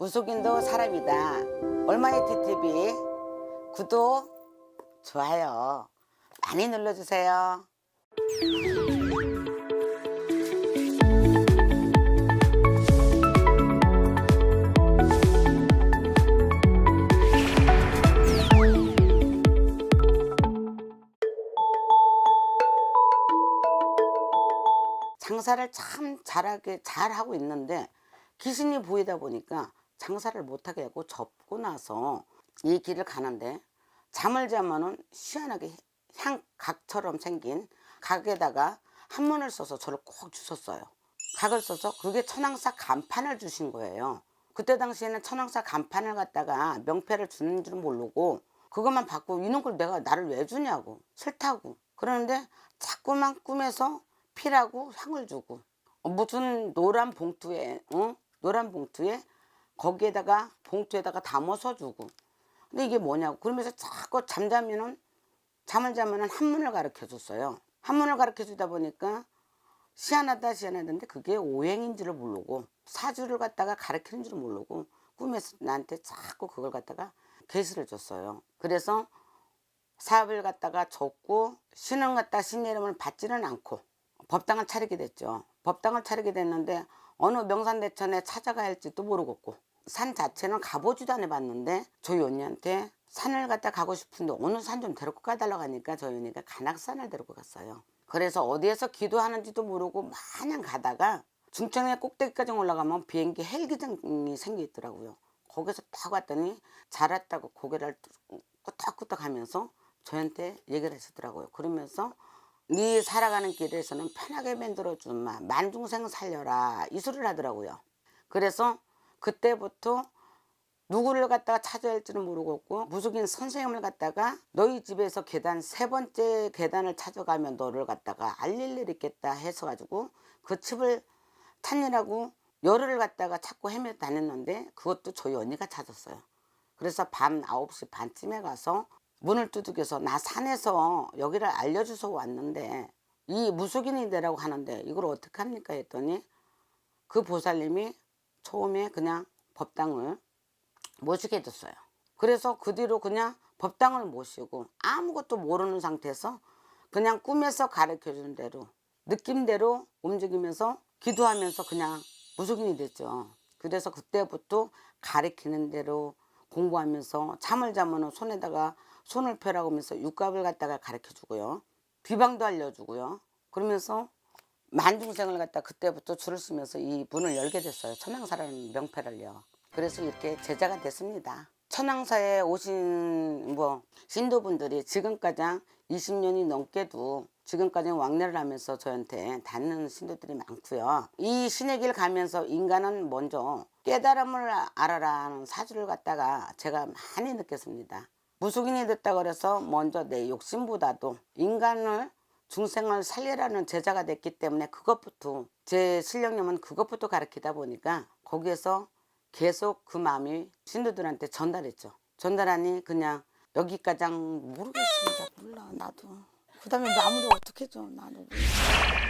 무속인도 사람이다. 얼마의 TTV 구독, 좋아요 많이 눌러주세요. 장사를 참 잘하게 잘 하고 있는데 귀신이 보이다 보니까 장사를 못하게 하고 접고 나서 이 길을 가는데 잠을 자면은 시원하게 향 각처럼 생긴 각에다가 한문을 써서 저를 꼭 주셨어요. 각을 써서 그게 천왕사 간판을 주신 거예요. 그때 당시에는 천왕사 간판을 갖다가 명패를 주는 줄 모르고 그것만 받고 이런 걸 내가 나를 왜 주냐고 싫다고 그러는데 자꾸만 꿈에서 피라고 향을 주고 어, 무슨 노란 봉투에 어? 노란 봉투에 거기에다가 봉투에다가 담아서 주고. 근데 이게 뭐냐고. 그러면서 자꾸 잠자면은 잠을 자면은 한문을 가르쳐 줬어요. 한문을 가르쳐 주다 보니까 시원하다 시원하던데 그게 오행인 줄을 모르고 사주를 갖다가 가르치는 줄을 모르고 꿈에서 나한테 자꾸 그걸 갖다가 계시를 줬어요. 그래서 사업을 갖다가 줬고 신은 갖다 신 이름을 받지는 않고 법당을 차리게 됐죠. 법당을 차리게 됐는데 어느 명산대천에 찾아가야 할지도 모르겠고 산 자체는 가보지도 안 해봤는데 저희 언니한테 산을 갖다 가고 싶은데 어느 산 좀 데리고 가달라고 하니까 저희 언니가 간악산을 데리고 갔어요. 그래서 어디에서 기도하는지도 모르고 마냥 가다가 중청에 꼭대기까지 올라가면 비행기 헬기장이 생겨 있더라고요. 거기서 딱 왔더니 잘 왔다고 고개를 끄덕끄덕 하면서 저한테 얘기를 하시더라고요. 그러면서 네 살아가는 길에서는 편하게 만들어주마 만중생 살려라 이 소리를 하더라고요. 그래서 그때부터 누구를 갖다가 찾아야 할지는 모르겠고 무속인 선생님을 갖다가 너희 집에서 계단 세 번째 계단을 찾아가면 너를 갖다가 알릴 일 있겠다 해서 가지고 그 집을 찾느라고 열흘을 갖다가 찾고 헤매 다녔는데 그것도 저희 언니가 찾았어요. 그래서 밤 9시 반쯤에 가서 문을 두둑여서 나 산에서 여기를 알려줘서 왔는데 이 무속인이 되라고 하는데 이걸 어떻게 합니까 했더니 그 보살님이 처음에 그냥 법당을 모시게 해줬어요. 그래서 그 뒤로 그냥 법당을 모시고 아무것도 모르는 상태에서 그냥 꿈에서 가르쳐 주는 대로 느낌대로 움직이면서 기도하면서 그냥 무속인이 됐죠. 그래서 그때부터 가르치는 대로 공부하면서 잠을 자면 손에다가 손을 펴라고 하면서 육갑을 갖다가 가르쳐 주고요. 비방도 알려주고요. 그러면서 만중생을 갖다 그때부터 줄을 서면서 이 문을 열게 됐어요. 천왕사라는 명패를요. 그래서 이렇게 제자가 됐습니다. 천왕사에 오신 뭐 신도분들이 지금까지 20년이 넘게도 지금까지 왕래를 하면서 저한테 닿는 신도들이 많고요. 이 신의 길 가면서 인간은 먼저 깨달음을 알아라는 사주를 갖다가 제가 많이 느꼈습니다. 무속인이 됐다 그래서 먼저 내 욕심보다도 인간을 중생을 살리라는 제자가 됐기 때문에 그것부터 제 실력님은 그것부터 가르치다 보니까 거기에서 계속 그 마음이 신도들한테 전달했죠. 전달하니 그냥 여기까지 모르겠습니다. 몰라 나도. 그 다음에 마무리 어떻게 해줘 나도. 몰라.